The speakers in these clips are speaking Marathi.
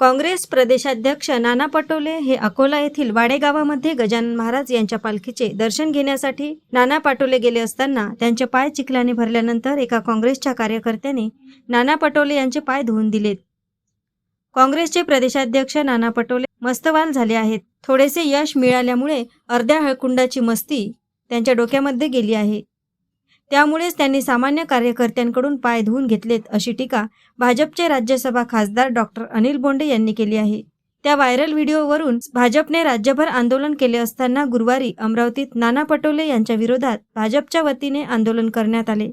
काँग्रेस प्रदेशाध्यक्ष नाना पटोले हे अकोला येथील वाडेगावामध्ये गजानन महाराज यांच्या पालखीचे दर्शन घेण्यासाठी नाना पटोले गेले असताना त्यांचे पाय चिखलाने भरल्यानंतर एका काँग्रेसच्या कार्यकर्त्याने नाना पटोले यांचे पाय धुवून दिलेत. काँग्रेसचे प्रदेशाध्यक्ष नाना पटोले मस्तवाल झाले आहेत. थोडेसे यश मिळाल्यामुळे अर्ध्या हळकुंडाची मस्ती त्यांच्या डोक्यामध्ये गेली आहे. त्यामुळेच त्यांनी सामान्य कार्यकर्त्यांकडून पाय धुवून घेतलेत अशी टीका भाजपचे राज्यसभा खासदार डॉक्टर अनिल बोंडे यांनी केली आहे. त्या व्हायरल व्हिडिओवरून भाजपने राज्यभर आंदोलन केले असताना गुरुवारी अमरावतीत नाना पटोले यांच्या विरोधात भाजपच्या वतीने आंदोलन करण्यात आले.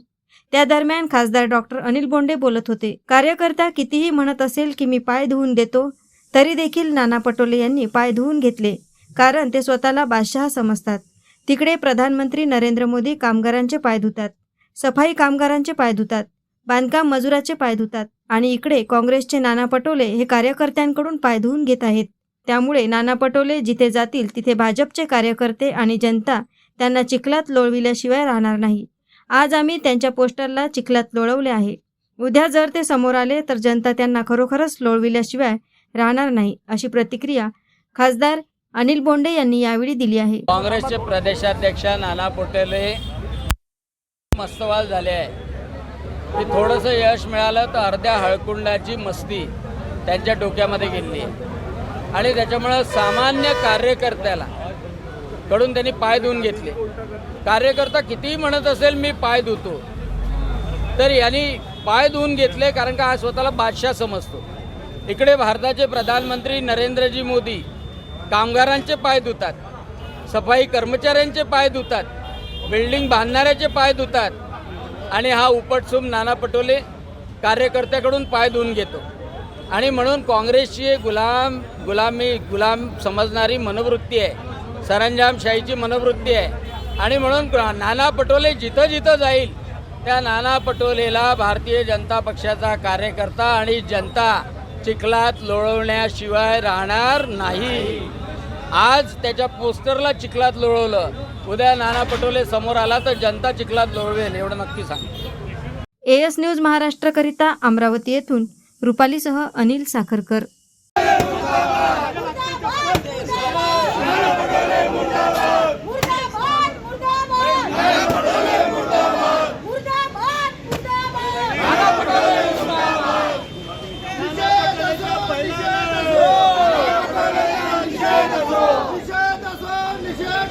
त्या दरम्यान खासदार डॉक्टर अनिल बोंडे बोलत होते कार्यकर्ता कितीही म्हणत असेल की मी पाय धुवून देतो तरी देखील नाना पटोले यांनी पाय धुवून घेतले कारण ते स्वतःला बादशहा समजतात. तिकडे प्रधानमंत्री नरेंद्र मोदी कामगारांचे पाय धुतात सफाई कामगारांचे पाय धुतात बांधकाम मजुराचे पाय धुतात आणि इकडे काँग्रेसचे नाना पटोले हे कार्यकर्त्यांकडून पाय धुवून घेत आहेत. त्यामुळे नाना पटोले जिथे जातील तिथे भाजपचे कार्यकर्ते आणि जनता त्यांना चिखलात लोळविल्याशिवाय राहणार नाही. आज आम्ही त्यांच्या पोस्टरला चिखलात लोळवले आहे. उद्या जर ते समोर आले तर जनता त्यांना खरोखरच लोळविल्याशिवाय राहणार नाही अशी प्रतिक्रिया खासदार अनिल बोंडे यांनी यावेळी दिली आहे. काँग्रेसचे प्रदेशाध्यक्ष नाना पटोले मस्तवाल झाले आहे. की थोडंसं यश मिळालं तर अर्ध्या हळकुंडाची मस्ती त्यांच्या डोक्यामध्ये गेली आहे. आणि त्याच्यामुळं सामान्य कार्यकर्त्याला कडून त्यांनी पाय धुवून घेतले. कार्यकर्ता कितीही म्हणत असेल मी पाय धुतो. तर यांनी पाय धुवून घेतले कारण का हा स्वतःला बादशाह समजतो. इकडे भारताचे प्रधानमंत्री नरेंद्रजी मोदी कामगारांचे पाय धुतात सफाई कर्मचाऱ्यांचे पाय धुतात बिल्डिंग बांधणाऱ्याचे पाय धुतात आणि हा उपटसूम नाना पटोले कार्यकर्त्याकडून पाय धुवून घेतो. आणि म्हणून काँग्रेसची गुलाम गुलामी गुलाम समजणारी मनोवृत्ती आहे. सरंजामशाहीची मनोवृत्ती आहे. आणि म्हणून नाना पटोले जिथं जिथं जाईल त्या नाना पटोलेला भारतीय जनता पक्षाचा कार्यकर्ता आणि जनता चिखलात लोळवण्याशिवाय राहणार नाही. आज त्याच्या पोस्टरला चिखलात लोळवलं. उद्या नाना पटोले समोर आला तर जनता चिखलात लोळवेल एवढं नक्की सांग. एएस न्यूज महाराष्ट्रकरिता अमरावती येथून. रुपालीसह अनिल साखरकर मुर्दाबाद मुर्दाबाद मुर्दाबाद मुर्दाबाद निषेध असो निषेध असो निषेध असो निषेध असो मुर्दाबाद मुर्दाबाद मुर्दाबाद मुर्दाबाद मुर्दाबाद